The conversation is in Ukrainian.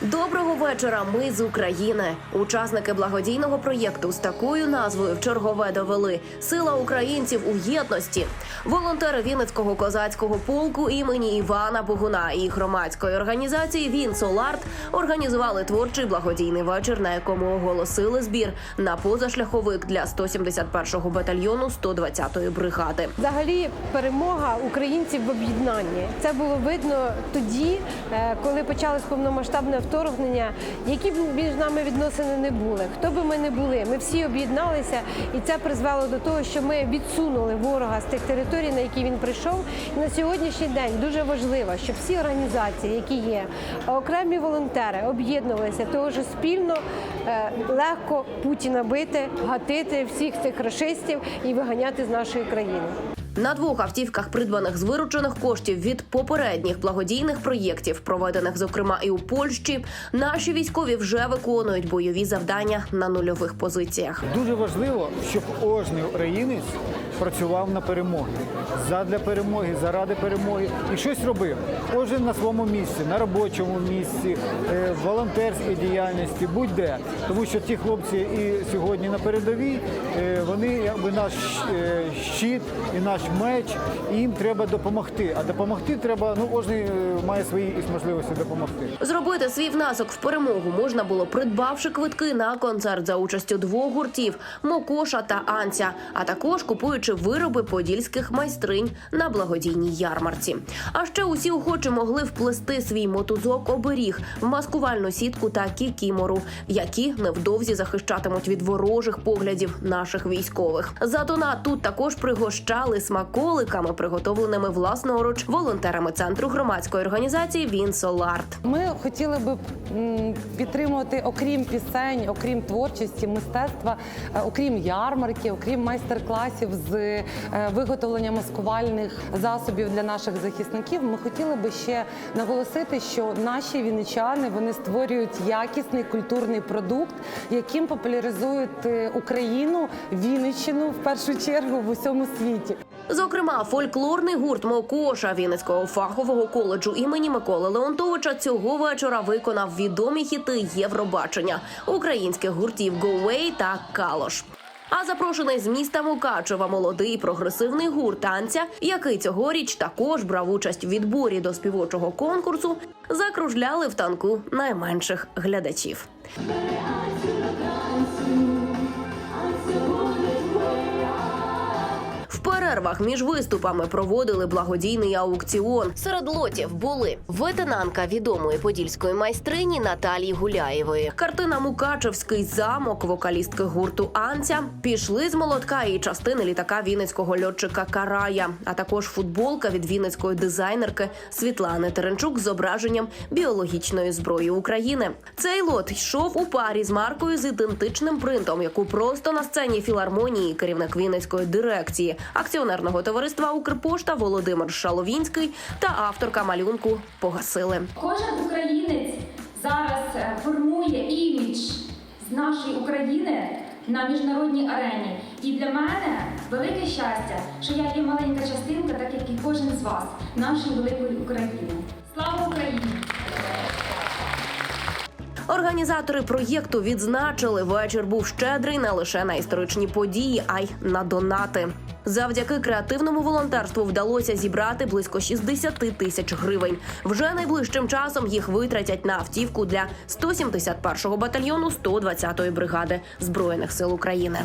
Доброго вечора. Ми з України. Учасники благодійного проєкту з такою назвою в чергове довели Сила українців у єдності. Волонтери Вінницького козацького полку імені Івана Богуна і громадської організації Він Соларт організували творчий благодійний вечір, на якому оголосили збір на позашляховик для 171-го батальйону 120-ї бригади. Взагалі, перемога українців в об'єднанні. Це було видно тоді, е, коли почалось повномасштабне вторгнення, які б між нами відносини не були. Хто би ми не були, ми всі об'єдналися, і це призвело до того, що ми відсунули ворога з тих територій, на які він прийшов. І на сьогоднішній день дуже важливо, щоб всі організації, які є, окремі волонтери об'єднувалися, того що спільно е, легко Путіна бити, гатити всіх цих рашистів і виганяти з нашої країни. На двох автівках, придбаних з виручених коштів від попередніх благодійних проєктів, проведених зокрема і у Польщі, наші військові вже виконують бойові завдання на нульових позиціях. Дуже важливо, щоб кожний українець працював на перемоги задля перемоги, заради перемоги і щось робив. Кожен на своєму місці, на робочому місці, е, в волонтерській діяльності, будь-де. Тому що ті хлопці і сьогодні на передовій, е, вони якби наш е, щит і наш меч, і їм треба допомогти. А допомогти треба, ну кожен має свої можливості допомогти. Зробити свій внесок в перемогу можна було, придбавши квитки на концерт за участю двох гуртів Мокоша та Анця, а також купуючи вироби подільських майстринь на благодійній ярмарці. А ще усі охочі могли вплести свій мотузок оберіг в маскувальну сітку та кікімору, які невдовзі захищатимуть від ворожих поглядів наших військових. За донат тут також пригощали смаколиками, приготовленими власноруч волонтерами центру громадської організації Він Соларт. Ми хотіли би підтримувати, окрім пісень, окрім творчості, мистецтва, е, окрім ярмарки, окрім майстер-класів з е, виготовлення маскувальних засобів для наших захисників. Ми хотіли би ще наголосити, що наші вінничани вони створюють якісний культурний продукт, яким популяризують е, Україну, Вінниччину в першу чергу в усьому світі. Зокрема, фольклорний гурт Мокоша Вінницького фахового коледжу імені Миколи Леонтовича цього вечора виконав відомі хіти Євробачення українських гуртів «Go Way» та Калош. А запрошений з міста Мукачева молодий прогресивний гурт танця, який цьогоріч також брав участь у відборі до співочого конкурсу, закружляли в танку найменших глядачів. Перервах між виступами проводили благодійний аукціон. Серед лотів були ветенанка відомої подільської майстрині Наталії Гуляєвої, картина Мукачевський замок, вокалістки гурту Анця. Пішли з молотка і частини літака вінницького льотчика Карая, а також футболка від вінницької дизайнерки Світлани Теренчук з зображенням біологічної зброї України. Цей лот йшов у парі з маркою з ідентичним принтом, яку просто на сцені філармонії керівник Вінницької дирекції акціонерного товариства Укрпошта Володимир Шаловінський та авторка малюнку погасили. Кожен українець зараз е, формує імідж з нашої України на міжнародній арені. І для мене велике щастя, що я є маленька частинка, так як і кожен з вас, нашої великої України. Слава Україні! Організатори проєкту відзначили, вечір був щедрий не лише на історичні події, а й на донати. Завдяки креативному волонтерству вдалося зібрати близько 60 тисяч гривень. Вже найближчим часом їх витратять на автівку для 171-го батальйону 120-ї бригади збройних сил України.